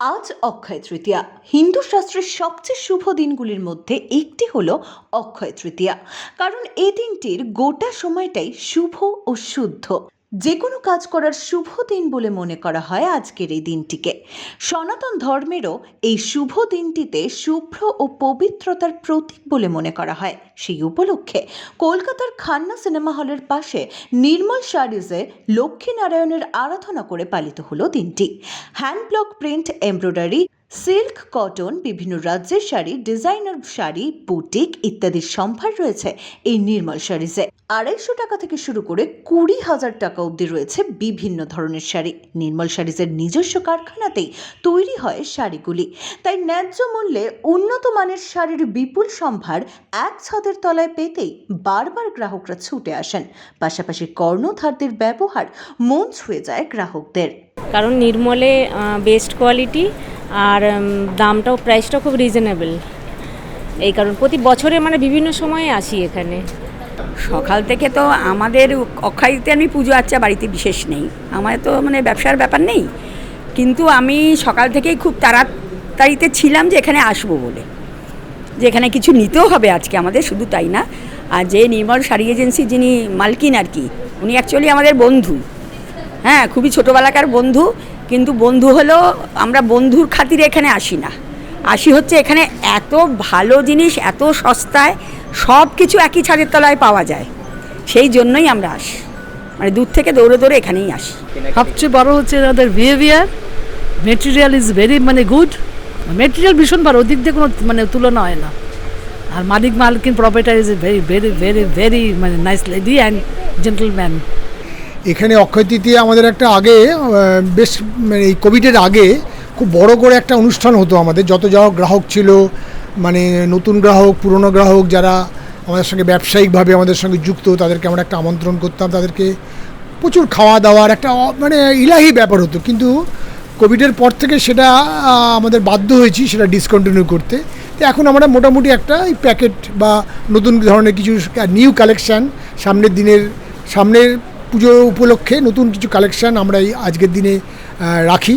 আজ অক্ষয় তৃতীয়া। হিন্দু শাস্ত্রের সবচেয়ে শুভ দিনগুলির মধ্যে একটি হলো অক্ষয় তৃতীয়া। কারণ এই দিনটির গোটা সময়টাই শুভ ও শুদ্ধ। যে কোনো কাজ করার শুভ দিন বলে মনে করা হয় আজকের এই দিনটিকে। সনাতন ধর্মেরও এই শুভ দিনটিতে শুভ্র ও পবিত্রতার প্রতীক বলে মনে করা হয়। সেই উপলক্ষে কলকাতার খান্না সিনেমা হলের পাশে নির্মল শাড়িজে লক্ষ্মীনারায়ণের আরাধনা করে পালিত হলো দিনটি। Hand block print, embroidery, silk, cotton, বিভিন্ন রাজ্যের শাড়ি, ডিজাইনার শাড়ি, বুটিক ইত্যাদির সম্ভার রয়েছে এই নির্মল শাড়িজে আড়াইশো টাকা থেকে শুরু করে কুড়ি হাজার টাকা অবধি রয়েছে বিভিন্ন ধরনের শাড়ি। নির্মল শাড়িজের নিজস্ব কারখানাতেই তৈরি হয় শাড়িগুলি। তাই ন্যায্য মূল্যে উন্নত মানের শাড়ির বিপুল সম্ভার এক ছাদের তলায় পেতেই বারবার গ্রাহকরা ছুটে আসেন। পাশাপাশি কর্ণধারদের ব্যবহার মন ছুঁয়ে যায় গ্রাহকদের। কারণ নির্মলে বেস্ট কোয়ালিটি আর দামটাও প্রাইসটাও খুব রিজনেবল এই কারণ প্রতি বছরে মানে বিভিন্ন সময়ে আসি এখানে। সকাল থেকে তো আমাদের অক্ষয়তে আমি পুজো আচ্ছা বাড়িতে বিশেষ নেই। আমার তো মানে ব্যবসার ব্যাপার নেই। কিন্তু আমি সকাল থেকেই খুব তাড়াতাড়িতে ছিলাম যে এখানে আসব বলে। যে এখানে কিছু নিতেও হবে আজকে আমাদের, শুধু তাই না। আর যে নির্মল শাড়ি এজেন্সি যিনি মালকিন আর কি, উনি অ্যাকচুয়ালি আমাদের বন্ধু। হ্যাঁ খুবই ছোটোবেলাকার বন্ধু, কিন্তু বন্ধু হলো আমরা বন্ধুর খাতিরে এখানে আসি না। আসি হচ্ছে এখানে এত ভালো জিনিস, এত সস্তায়, সব কিছু একই ছাদের তলায় পাওয়া যায়। সেই জন্যই আমরা আসি। মানে দূর থেকে দৌড়ে দৌড়ে এখানেই আসি। সবচেয়ে বড় হচ্ছে এনাদের বিহেভিয়ার মেটেরিয়াল ইজ ভেরি মানে গুড মেটেরিয়াল ভীষণ ভালো, ওদিক দিয়ে কোনো মানে তুলনা হয় না। আর মালিক মালকিন proprietor is a very very very very মানে নাইস লেডি অ্যান্ড জেন্টলম্যান এখানে অক্ষয় তৃতীয়া আমাদের একটা আগে বেশ মানে এই কোভিডের আগে খুব বড় করে একটা অনুষ্ঠান হতো আমাদের, যত যা গ্রাহক ছিল মানে নতুন গ্রাহক, পুরনো গ্রাহক যারা আমাদের সঙ্গে ব্যবসায়িকভাবে আমাদের সঙ্গে যুক্ত, তাদেরকে আমরা একটা আমন্ত্রণ করতাম, তাদেরকে প্রচুর খাওয়া দাওয়ার একটা মানে ইলাহি ব্যাপার হতো। কিন্তু কোভিডের পর থেকে সেটা আমাদের বাধ্য হয়েছি সেটা ডিসকন্টিনিউ করতে। তো এখন আমরা মোটামুটি একটা প্যাকেট বা নতুন ধরনের কিছু নিউ কালেকশান সামনের দিনের সামনের পুজো উপলক্ষে নতুন কিছু কালেকশান আমরা এই আজকের দিনে রাখি।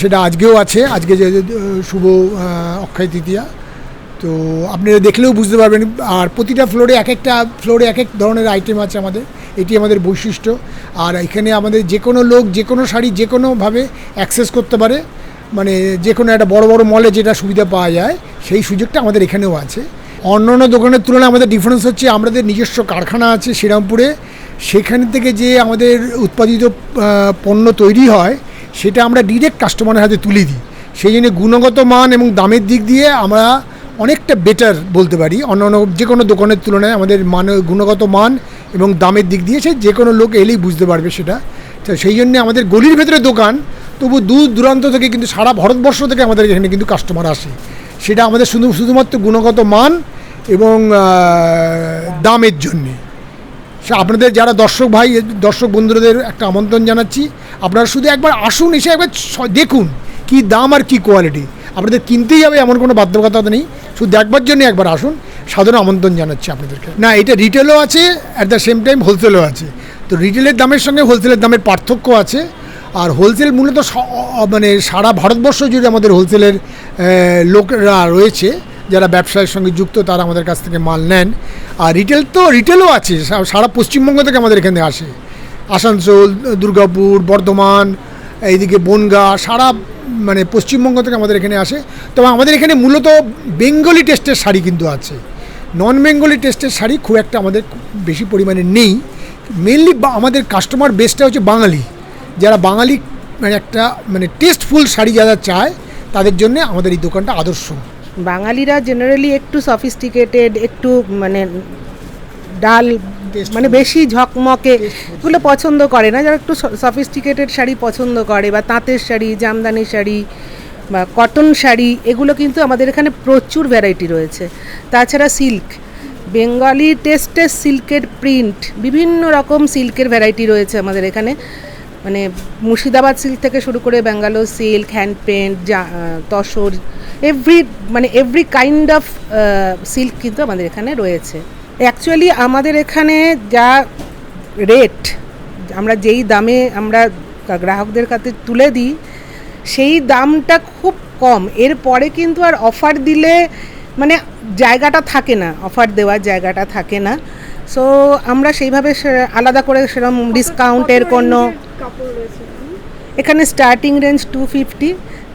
সেটা আজকেও আছে আজকে যে, শুভ অক্ষয় তৃতীয়া। তো আপনারা দেখলেও বুঝতে পারবেন আর প্রতিটা ফ্লোরে এক একটা ফ্লোরে এক এক ধরনের আইটেম আছে আমাদের। এটি আমাদের বৈশিষ্ট্য। আর এখানে আমাদের যে কোনো লোক, যে কোনো শাড়ি, যে কোনোভাবে অ্যাক্সেস করতে পারে। মানে যে কোনো একটা বড় বড় মলে যেটা সুবিধা পাওয়া যায়, সেই সুযোগটা আমাদের এখানেও আছে। অন্য অন্য দোকানের তুলনায় আমাদের ডিফারেন্স হচ্ছে আমাদের নিজস্ব কারখানা আছে শ্রীরামপুরে। সেখান থেকে যে আমাদের উৎপাদিত পণ্য তৈরি হয়, সেটা আমরা ডিরেক্ট কাস্টমারের হাতে তুলে দিই। সেই জন্য গুণগত মান এবং দামের দিক দিয়ে আমরা অনেকটা বেটার বলতে পারি। অন্য অন্য যে কোনো দোকানের তুলনায় আমাদের মান, গুণগত মান এবং দামের দিক দিয়ে সে যে কোনো লোক এলেই বুঝতে পারবে সেটা। তো সেই জন্য আমাদের গলির ভেতরে দোকান, তবু দূর দূরান্ত থেকে কিন্তু সারা ভারতবর্ষ থেকে আমাদের এখানে কিন্তু কাস্টমার আসে। সেটা আমাদের শুধু, শুধুমাত্র গুণগত মান এবং দামের জন্যে। সে আপনাদের যারা দর্শক ভাই, দর্শক বন্ধুদের একটা আমন্ত্রণ জানাচ্ছি, আপনারা শুধু একবার আসুন, এসে একবার দেখুন কি দাম আর কি কোয়ালিটি আপনাদের কিনতেই হবে, এমন কোনো বাধ্যকতা নেই। শুধু দেখবার জন্য একবার আসুন। সাধারণ আমন্ত্রণ জানাচ্ছি আপনাদেরকে। না, এটা রিটেলও আছে অ্যাট দ্য সেম টাইম হোলসেলও আছে। তো রিটেলের দামের সঙ্গে হোলসেলের দামের পার্থক্য আছে। আর হোলসেল মূলত মানে সারা ভারতবর্ষ জুড়ে আমাদের হোলসেলের লোকরা রয়েছে। যারা ব্যবসায়ের সঙ্গে যুক্ত, তারা আমাদের কাছ থেকে মাল নেন। আর রিটেল তো রিটেলও আছে সারা পশ্চিমবঙ্গ থেকে আমাদের এখানে আসে। আসানসোল, দুর্গাপুর, বর্ধমান, এইদিকে বনগা, সারা মানে পশ্চিমবঙ্গ থেকে আমাদের এখানে আসে। তবে আমাদের এখানে মূলত বেঙ্গলি টেস্টের শাড়ি কিন্তু আছে। নন বেঙ্গলি টেস্টের শাড়ি খুব একটা আমাদের বেশি পরিমাণে নেই। মেনলি আমাদের কাস্টমার বেসটা হচ্ছে বাঙালি। যারা বাঙালি মানে একটা মানে টেস্টফুল শাড়ি যারা চায় তাদের জন্য আমাদের এই দোকানটা আদর্শ। বাঙালিরা জেনারেলি একটু সফিস্টিকেটেড একটু মানে ডাল মানে বেশি ঝকমকে এগুলো পছন্দ করে না। যারা একটু সফিস্টিকেটেড শাড়ি পছন্দ করে বা তাঁতের শাড়ি জামদানি শাড়ি বা কটন শাড়ি এগুলো কিন্তু আমাদের এখানে প্রচুর ভ্যারাইটি রয়েছে। তাছাড়া সিল্ক। বেঙ্গলি টেস্টের সিল্কের প্রিন্ট, বিভিন্ন রকম সিল্কের ভ্যারাইটি রয়েছে আমাদের এখানে। মানে মুর্শিদাবাদ সিল্ক থেকে শুরু করে ব্যাঙ্গালোর সিল্ক হ্যান্ড পেন্ট যা তসর এভরি মানে এভরি কাইন্ড অফ সিল্ক কিন্তু আমাদের এখানে রয়েছে। অ্যাকচুয়ালি আমাদের এখানে যা রেট আমরা যেই দামে আমরা গ্রাহকদের কাছে তুলে দিই, সেই দামটা খুব কম। এরপরে কিন্তু আর অফার দিলে মানে জায়গাটা থাকে না অফার দেওয়ার জায়গাটা থাকে না। সো আমরা সেইভাবে আলাদা করে সেরকম ডিসকাউন্টের কোনো এখানে স্টার্টিং রেঞ্জ টু ফিফটি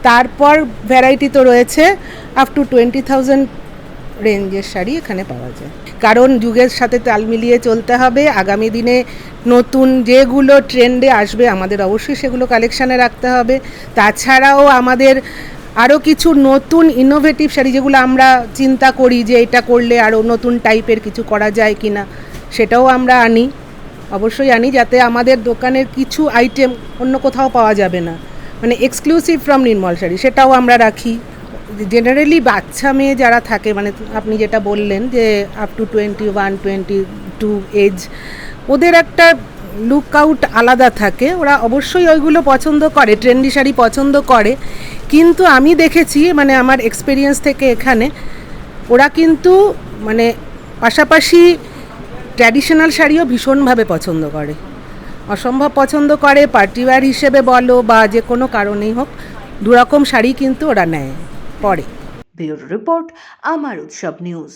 তারপর ভ্যারাইটি তো রয়েছে আপ টু টোয়েন্টি থাউজেন্ড রেঞ্জের শাড়ি এখানে পাওয়া যায়। কারণ যুগের সাথে তাল মিলিয়ে চলতে হবে আগামী দিনে নতুন যেগুলো ট্রেন্ডে আসবে আমাদের অবশ্যই সেগুলো কালেকশানে রাখতে হবে। তাছাড়াও আমাদের আরও কিছু নতুন ইনোভেটিভ শাড়ি যেগুলো আমরা চিন্তা করি যে এটা করলে আরও নতুন টাইপের কিছু করা যায় কি না সেটাও আমরা আনি। অবশ্যই আনি যাতে আমাদের দোকানের কিছু আইটেম অন্য কোথাও পাওয়া যাবে না। মানে এক্সক্লুসিভ ফ্রম নির্মল শাড়ি, সেটাও আমরা রাখি। জেনারেলি বাচ্চা মেয়ে যারা থাকে মানে আপনি যেটা বললেন যে up to twenty one twenty two age ওদের একটা লুক আউট আলাদা থাকে। ওরা অবশ্যই ওইগুলো পছন্দ করে ট্রেন্ডি শাড়ি পছন্দ করে। কিন্তু আমি দেখেছি মানে আমার এক্সপিরিয়েন্স থেকে এখানে, ওরা কিন্তু মানে পাশাপাশি ট্র্যাডিশনাল শাড়িও ভীষণভাবে পছন্দ করে। অসম্ভব পছন্দ করে পার্টিওয়ার হিসেবে বলো বা যে কোনো কারণেই হোক, দুরকম শাড়ি কিন্তু ওরা নেয়, পরে। রিপোর্ট, আমার উৎসব নিউজ।